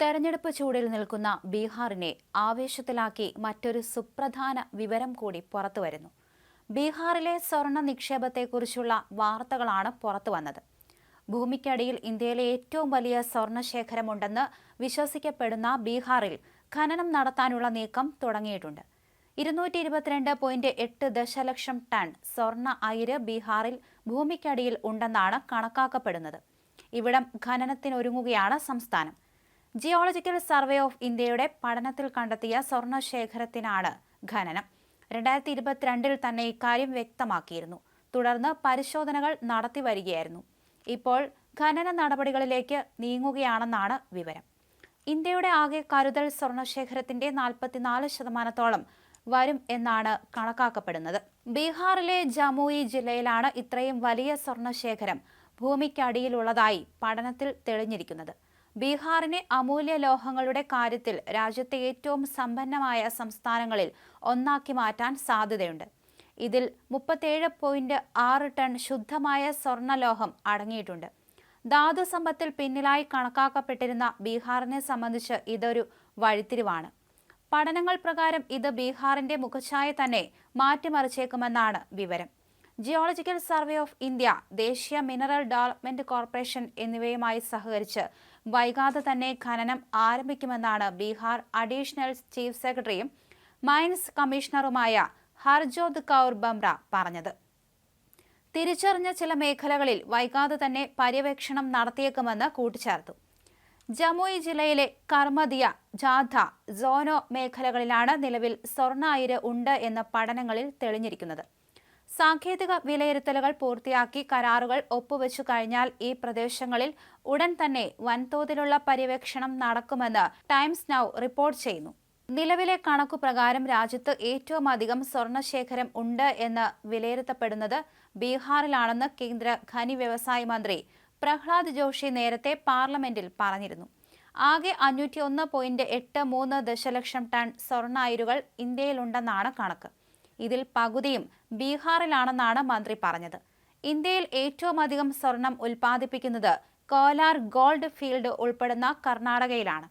തെരഞ്ഞെടുപ്പ് ചൂടിൽ നിൽക്കുന്ന ബീഹാറിനെ ആവേശത്തിലാക്കി മറ്റൊരു സുപ്രധാന വിവരം കൂടി പുറത്തുവരുന്നു ബീഹാറിലെ സ്വർണ നിക്ഷേപത്തെക്കുറിച്ചുള്ള വാർത്തകളാണ് പുറത്തു വന്നത്. ഭൂമിക്കടിയിൽ ഇന്ത്യയിലെ ഏറ്റവും വലിയ സ്വർണശേഖരമുണ്ടെന്ന് വിശ്വസിക്കപ്പെടുന്ന ബീഹാറിൽ ഖനനം നടത്താനുള്ള നീക്കം തുടങ്ങിയിട്ടുണ്ട്. ഇരുന്നൂറ്റി ഇരുപത്തിരണ്ട് പോയിന്റ് എട്ട് ദശലക്ഷം ടൺ സ്വർണ അയിര് ബീഹാറിൽ ഭൂമിക്കടിയിൽ ഉണ്ടെന്നാണ് കണക്കാക്കപ്പെടുന്നത്. ഇവിടം ഖനനത്തിനൊരുങ്ങുകയാണ് സംസ്ഥാനം. ജിയോളജിക്കൽ സർവേ ഓഫ് ഇന്ത്യയുടെ പഠനത്തിൽ കണ്ടെത്തിയ സ്വർണശേഖരത്തിനാണ് ഖനനം. രണ്ടായിരത്തി ഇരുപത്തിരണ്ടിൽ തന്നെ ഇക്കാര്യം വ്യക്തമാക്കിയിരുന്നു. തുടർന്ന് പരിശോധനകൾ നടത്തി വരികയായിരുന്നു. ഇപ്പോൾ ഖനന നടപടികളിലേക്ക് നീങ്ങുകയാണെന്നാണ് വിവരം. ഇന്ത്യയുടെ ആകെ കരുതൽ സ്വർണശേഖരത്തിന്റെ നാൽപ്പത്തിനാല് ശതമാനത്തോളം വരും എന്നാണ് കണക്കാക്കപ്പെടുന്നത്. ബീഹാറിലെ ജമുയി ജില്ലയിലാണ് ഇത്രയും വലിയ സ്വർണശേഖരം ഭൂമിക്കടിയിലുള്ളതായി പഠനത്തിൽ തെളിഞ്ഞിരിക്കുന്നത്. ബീഹാറിനെ അമൂല്യ ലോഹങ്ങളുടെ കാര്യത്തിൽ രാജ്യത്തെ ഏറ്റവും സമ്പന്നമായ സംസ്ഥാനങ്ങളിൽ ഒന്നാക്കി മാറ്റാൻ സാധ്യതയുണ്ട്. ഇതിൽ മുപ്പത്തേഴ് പോയിന്റ് ആറ് ടൺ ശുദ്ധമായ സ്വർണലോഹം അടങ്ങിയിട്ടുണ്ട്. ധാതു സമ്പത്തിൽ പിന്നിലായി കണക്കാക്കപ്പെട്ടിരുന്ന ബീഹാറിനെ സംബന്ധിച്ച് ഇതൊരു വഴിത്തിരിവാണ്. പഠനങ്ങൾ പ്രകാരം ഇത് ബീഹാറിന്റെ മുഖഛായ തന്നെ മാറ്റിമറിച്ചേക്കുമെന്നാണ് വിവരം. ജിയോളജിക്കൽ സർവേ ഓഫ് ഇന്ത്യ ദേശീയ മിനറൽ ഡെവലപ്മെന്റ് കോർപ്പറേഷൻ എന്നിവയുമായി സഹകരിച്ച് വൈകാതെ തന്നെ ഖനനം ആരംഭിക്കുമെന്നാണ് ബീഹാർ അഡീഷണൽ ചീഫ് സെക്രട്ടറിയും മൈൻസ് കമ്മീഷണറുമായ ഹർജോത് കൗർ ബംറ പറഞ്ഞത്. തിരിച്ചറിഞ്ഞ ചില മേഖലകളിൽ വൈകാതെ തന്നെ പര്യവേക്ഷണം നടത്തിയേക്കുമെന്ന് കൂട്ടിച്ചേർത്തു. ജമുയി ജില്ലയിലെ കർമ്മദിയ ജാഥ സോനോ മേഖലകളിലാണ് നിലവിൽ സ്വർണ അയിര് ഉണ്ട് എന്ന് പഠനങ്ങളിൽ തെളിഞ്ഞിരിക്കുന്നത്. സാങ്കേതിക വിലയിരുത്തലുകൾ പൂർത്തിയാക്കി കരാറുകൾ ഒപ്പുവെച്ചു കഴിഞ്ഞാൽ ഈ പ്രദേശങ്ങളിൽ ഉടൻ തന്നെ വൻതോതിലുള്ള പര്യവേക്ഷണം നടക്കുമെന്ന് ടൈംസ് നൌ റിപ്പോർട്ട് ചെയ്യുന്നു. നിലവിലെ കണക്കു പ്രകാരം രാജ്യത്ത് ഏറ്റവും അധികം സ്വർണശേഖരം ഉണ്ട് എന്ന് വിലയിരുത്തപ്പെടുന്നത് ബീഹാറിലാണെന്ന് കേന്ദ്ര ഖനി വ്യവസായ മന്ത്രി പ്രഹ്ലാദ് ജോഷി നേരത്തെ പാർലമെന്റിൽ പറഞ്ഞിരുന്നു. ആകെ അഞ്ഞൂറ്റി ഒന്ന് പോയിന്റ് എട്ട് മൂന്ന് ദശലക്ഷം ടൺ സ്വർണ അയിരുകൾ ഇന്ത്യയിലുണ്ടെന്നാണ് കണക്ക്. ഇതിൽ പകുതിയും ബീഹാറിലാണെന്നാണ് മന്ത്രി പറഞ്ഞത്. ഇന്ത്യയിൽ ഏറ്റവും അധികം സ്വർണം ഉൽപ്പാദിപ്പിക്കുന്നത് കോലാർ ഗോൾഡ് ഫീൽഡ് ഉൾപ്പെടുന്ന കർണാടകയിലാണ്.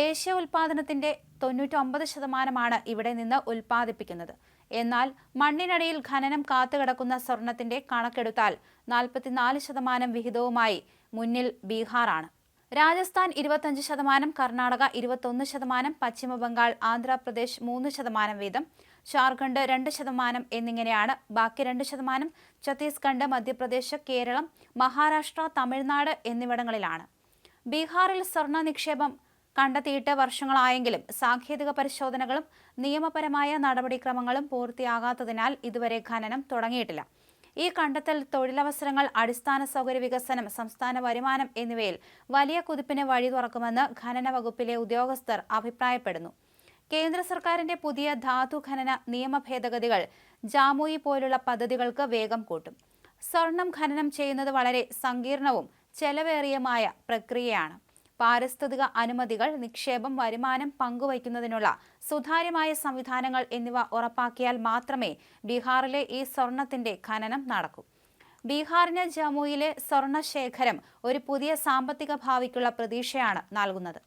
ദേശീയ ഉൽപ്പാദനത്തിന്റെ തൊണ്ണൂറ്റൊമ്പത് ശതമാനമാണ് ഇവിടെ നിന്ന് ഉൽപ്പാദിപ്പിക്കുന്നത്. എന്നാൽ മണ്ണിനടിയിൽ ഖനനം കാത്തുകിടക്കുന്ന സ്വർണത്തിന്റെ കണക്കെടുത്താൽ നാൽപ്പത്തിനാല് ശതമാനം വിഹിതവുമായി മുന്നിൽ ബീഹാറാണ്. രാജസ്ഥാൻ ഇരുപത്തഞ്ച് ശതമാനം കർണാടക ഇരുപത്തൊന്ന് ശതമാനം പശ്ചിമബംഗാൾ ആന്ധ്രാപ്രദേശ് മൂന്ന് ശതമാനം വീതം ജാർഖണ്ഡ് രണ്ട് ശതമാനം എന്നിങ്ങനെയാണ്. ബാക്കി രണ്ട് ശതമാനം ഛത്തീസ്ഗഡ് മധ്യപ്രദേശ് കേരളം മഹാരാഷ്ട്ര തമിഴ്നാട് എന്നിവിടങ്ങളിലാണ്. ബീഹാറിൽ സ്വർണ നിക്ഷേപം കണ്ടെത്തിയിട്ട് വർഷങ്ങളായെങ്കിലും സാങ്കേതിക പരിശോധനകളും നിയമപരമായ നടപടിക്രമങ്ങളും പൂർത്തിയാകാത്തതിനാൽ ഇതുവരെ ഖനനം തുടങ്ങിയിട്ടില്ല. ഈ കണ്ടെത്തൽ തൊഴിലവസരങ്ങൾ അടിസ്ഥാന സൗകര്യ വികസനം സംസ്ഥാന വരുമാനം എന്നിവയിൽ വലിയ കുതിപ്പിന് വഴി തുറക്കുമെന്ന് ഖനന വകുപ്പിലെ ഉദ്യോഗസ്ഥർ അഭിപ്രായപ്പെടുന്നു. കേന്ദ്ര സർക്കാരിന്റെ പുതിയ ധാതു ഖനന നിയമ ഭേദഗതികൾ ജാമുയി പോലുള്ള പദ്ധതികൾക്ക് വേഗം കൂട്ടും. സ്വർണം ഖനനം ചെയ്യുന്നത് വളരെ സങ്കീർണവും ചെലവേറിയമായ പ്രക്രിയയാണ്. പാരിസ്ഥിതിക അനുമതികൾ നിക്ഷേപം വരുമാനം പങ്കുവയ്ക്കുന്നതിനുള്ള സുതാര്യമായ സംവിധാനങ്ങൾ എന്നിവ ഉറപ്പാക്കിയാൽ മാത്രമേ ബീഹാറിലെ ഈ സ്വർണത്തിന്റെ ഖനനം നടക്കൂ. ബീഹാറിന് ജമ്മുയിലെ സ്വർണശേഖരം ഒരു പുതിയ സാമ്പത്തിക ഭാവിക്കുള്ള പ്രതീക്ഷയാണ് നൽകുന്നത്.